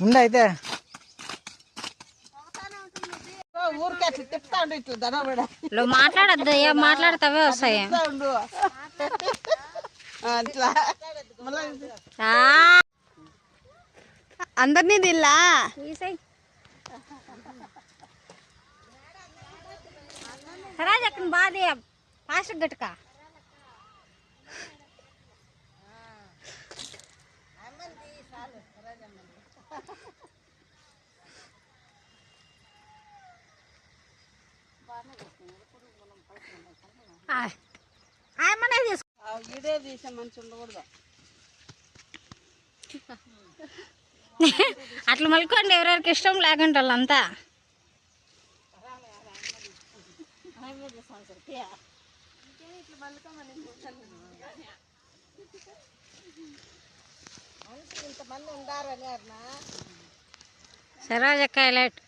ఉండు అయితే. ఊరికే అట్లా తిప్పుతా ఉండు ఇట్లా ధనబడ. నువ్వు మాట్లాడద్దు ఏం మాట్లాడతావే వస్తాయి. అట్లా అందరినీ దిల్లా. సరాజ్ అక్కడ బాధే ఫాస్ట్ గట్టుక ఆయమనే తీసుకో ఆ వీడియో తీసే మనిషి ఉండకూడదు అట్లా మలుకోండి ఎవరెవరికి ఇష్టం లేకుండా వాళ్ళంతా. ఇంతమంది ఉండారని అన్నా. సరాజ్ హైలైట్.